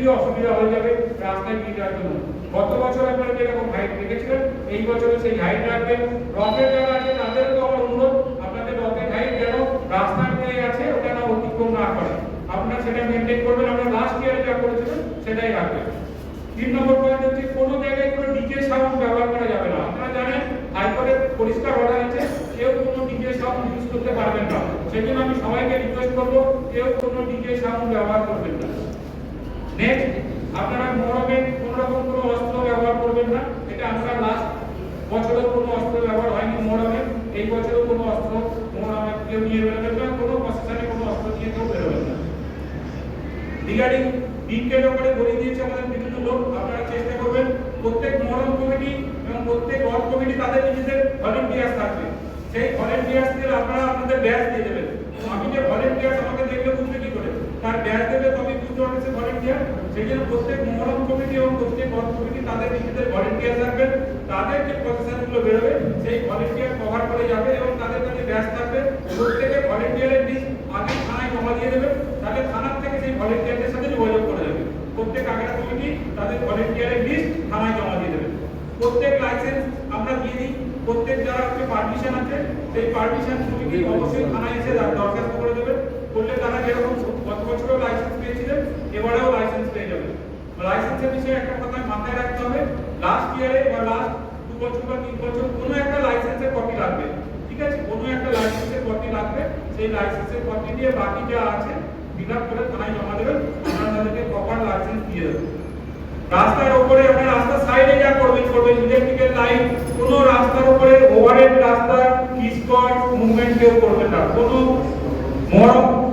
মিস্ত্রি অসুবিধা হয়ে যাবে, রাস্তায় নিয়ে যাওয়ার জন্য গত বছর আপনারা যেরকম হাইট রেখেছিলেন এই বছরে সেই হাইট রাখবেন রথের যারা আছে, তাদেরও তো আমার অনুরোধ, আপনাদের রথের হাইট যেন রাস্তার যে আছে ওটা না অতিক্রম না করে। আপনারা সেটা মেনটেন করবেন আমরা লাস্ট ইয়ারে যা করেছিলেন, সেটাই রাখবেন। তিন নম্বর পয়েন্ট হচ্ছে, কোনো জায়গায় কোনো ডিজে সাউন্ড ব্যবহার করা যাবে না। আপনারা জানেন হাইকোর্টের পরিষ্কার অর্ডার আছে কেউ কোনো ডিজে সাউন্ড ইউজ করতে পারবেন না। সেই জন্য আমি সবাইকে রিকোয়েস্ট করব, কেউ কোনো ডিজে সাউন্ড ব্যবহার করবেন না। নেক্সট আপনারা মরমে কোনো রকম কোনো অস্ত্র ব্যবহার করবেন না। এটা আমরা লাস্ট বছরেও কোনো অস্ত্র ব্যবহার হয়নি মরমে এই বছরেও কোনো অস্ত্র মরমে কেউ নিয়ে বেরোবেন না, কোনো প্রশাসনে কোনো অস্ত্র নিয়ে কেউ বেরোবেন না। রিগার্ডিং বিকের ব্যাপারে বলে দিয়েছে আমাদের বিভিন্ন লোক, আপনারা চেষ্টা করবেন প্রত্যেক মডেল কমিটি এবং প্রত্যেক ওয়ার্ড কমিটি তাদের নিজেদের ভলেন্টিয়ার্স থাকবে। সেই ভলেন্টিয়ার্সদের আপনারা আপনাদের ব্যাচ দিয়ে দেবেন। আমি যে ভলেন্টিয়ার্স আমাকে দেখলে করে তার ব্যাচ দেবে তবে বুঝতে পারবে সে ভলেন্টিয়ার সেই জন্য প্রত্যেক মহরম কমিটি এবং প্রত্যেক ওয়ার্ড কমিটি তাদের নিজেদের ভলেন্টিয়ার থাকবেন তাদের যে প্রসেসরগুলো বেরোবে, সেই ভলেন্টিয়ার কভার করে যাবে এবং তাদের কাছে ব্যাচ থাকবে। প্রত্যেকে ভলেন্টিয়ারের লিস্ট আগে থানায় জমা দিয়ে দেবে। তাহলে থানার থেকে সেই ভলেন্টিয়ারদের সাথে যোগাযোগ করে দেবে। প্রত্যেক আগের কমিটি তাদের ভলেন্টিয়ারের লিস্ট থানায় জমা দিয়ে দেবে। প্রত্যেক লাইসেন্স আমরা দিয়ে দিই। প্রত্যেক যারা হচ্ছে পারমিশন আছে, সেই পারমিশন কমিটি অবশ্যই থানায় এসে দরখাস্ত করে দেবে। করলে তারা যেরকম গত বছরও লাইসেন্স পেয়েছিলেন, এবারেও লাইসেন্স পেয়ে যাবে লাইসেন্সের বিষয়ে একটা কথা মাথায় রাখতে হবে লাস্ট ইয়ারে বা লাস্ট দু বছর বা তিন বছর কোনো একটা লাইসেন্সের কপি লাগবে, ঠিক আছে? কোনো একটা লাইসেন্সের কপি লাগবে, সেই লাইসেন্সের কপি দিয়ে বাকি যা আছে ফিল করে থানায় জমা দেবেন, আমরা তাদেরকে প্রপার লাইসেন্স দিয়ে দেবো। রাস্তার উপরে আপনার রাস্তার সাইডে যা করবেন করবেন ইলেকট্রিক্যাল লাইন কোনো রাস্তার উপরে ওভারহেড রাস্তা কিসকট মুভমেন্ট কেউ করবেন না, কোনো মরম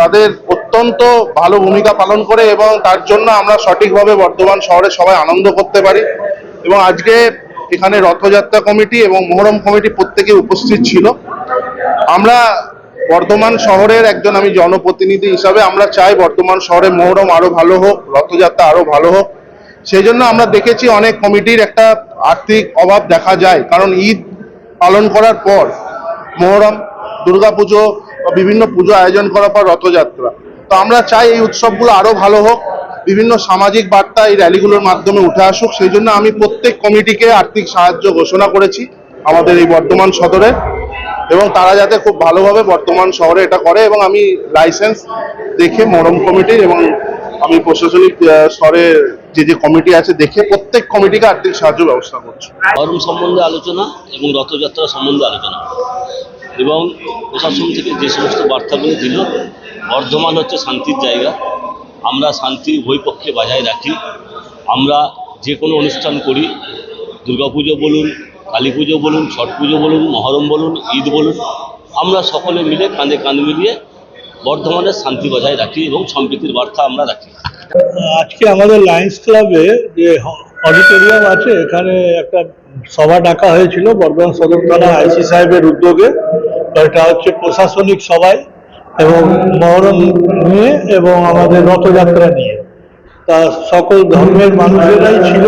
তাদের অত্যন্ত ভালো ভূমিকা পালন করে এবং তার জন্য আমরা সঠিকভাবে বর্ধমান শহরে সবাই আনন্দ করতে পারি। এবং আজকে এখানে রথযাত্রা কমিটি এবং মোহরম কমিটি প্রত্যেকে উপস্থিত ছিল। আমরা বর্ধমান শহরের একজন আমি জনপ্রতিনিধি হিসাবে আমরা চাই বর্ধমান শহরে মোহরম আরও ভালো হোক, রথযাত্রা আরও ভালো হোক। সেই জন্য আমরা দেখেছি অনেক কমিটির একটা আর্থিক অভাব দেখা যায়। কারণ ঈদ পালন করার পর মোহরম, দুর্গাপুজো বা বিভিন্ন পুজো আয়োজন করার পর রথযাত্রা। তো আমরা চাই এই উৎসবগুলো আরও ভালো হোক, বিভিন্ন সামাজিক বার্তা এই র্যালিগুলোর মাধ্যমে উঠে আসুক। সেই জন্য আমি প্রত্যেক কমিটিকে আর্থিক সাহায্য ঘোষণা করেছি আমাদের এই বর্ধমান সদরে এবং তারা যাতে খুব ভালোভাবে বর্তমান শহরে এটা করে এবং আমি লাইসেন্স দেখে মরম কমিটির এবং আমি প্রশাসনিক স্তরে যে যে কমিটি আছে দেখে প্রত্যেক কমিটিকে আর্থিক সাহায্য ব্যবস্থা করছি। ধর্ম সম্বন্ধে আলোচনা এবং রথযাত্রা সম্বন্ধে আলোচনা। এবং প্রশাসন থেকে যে সমস্ত বার্তাগুলো দিল, বর্ধমান হচ্ছে শান্তির জায়গা। আমরা শান্তি উভয় পক্ষে বজায় রাখি। আমরা যে কোনো অনুষ্ঠান করি। দুর্গাপুজো বলুন কালী পুজো বলুন ছট পুজো বলুন, মহরম বলুন, ঈদ বলুন, আমরা সকলে মিলে কাঁধে কাঁধ মিলিয়ে বর্ধমানের শান্তি বজায় রাখি এবং সম্প্রীতির বার্তা আমরা রাখি। আজকে আমাদের লায়ন্স ক্লাবে যে অডিটোরিয়াম আছে, এখানে একটা সভা ডাকা হয়েছিল বর্ধমান সদর থানা আইসি সাহেবের উদ্যোগে। এটা হচ্ছে প্রশাসনিক সভায় এবং মহরম নিয়ে এবং আমাদের রথযাত্রা নিয়ে। তা সকল ধর্মের মানুষেরাই ছিল।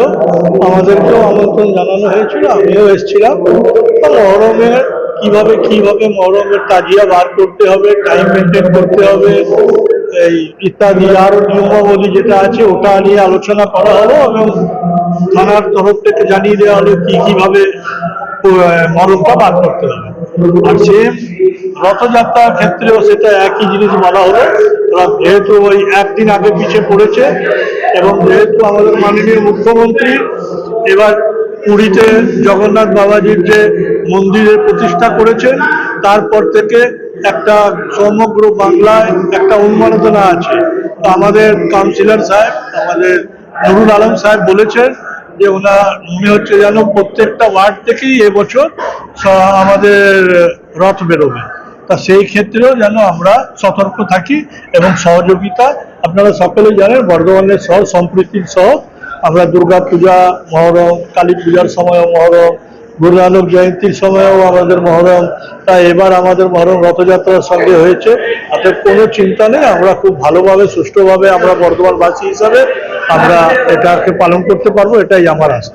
আমাদেরকেও আমন্ত্রণ জানানো হয়েছিল আমিও এসেছিলাম। তো মহরমের কীভাবে কীভাবে মহরমের তাজিয়া বার করতে হবে টাইম মেনটেন করতে হবে এই ইত্যাদি আরও নিয়মাবলী যেটা আছে ওটা নিয়ে আলোচনা করা হলো এবং থানার তরফ থেকে জানিয়ে দেওয়া হলো কি কীভাবে আহ, মরণটা বার করতে হবে। আর রথযাত্রার ক্ষেত্রেও সেটা একই জিনিস বলা হলো যেহেতু ওই একদিন আগে পিছিয়ে পড়েছে এবং যেহেতু আমাদের মাননীয় মুখ্যমন্ত্রী এবার পুরীতে জগন্নাথ বাবাজির যে মন্দিরের প্রতিষ্ঠা করেছেন, তারপর থেকে একটা সমগ্র বাংলায় একটা উন্মাদনা আছে। আমাদের কাউন্সিলর সাহেব, আমাদের নুরুল আলম সাহেব বলেছেন যে ওনার মনে হচ্ছে যেন প্রত্যেকটা ওয়ার্ড থেকেই এবছর আমাদের রথ বেরোবে। তা সেই ক্ষেত্রেও যেন আমরা সতর্ক থাকি এবং সহযোগিতা আপনারা সকলে জানেন, বর্ধমানের শহর সম্প্রীতির সহ, আমরা দুর্গা পূজা মহরম কালী পূজার সময়ও মহরম গুরু নানক জয়ন্তীর সময়ও আমাদের মহরম। তাই এবার আমাদের মহরম রথযাত্রার সঙ্গে হয়েছে। অর্থাৎ কোনো চিন্তা নেই, আমরা খুব ভালোভাবে, সুষ্ঠুভাবে আমরা বর্ধমানবাসী হিসাবে আমরা এটাকে পালন করতে পারব এটাই আমার আশা।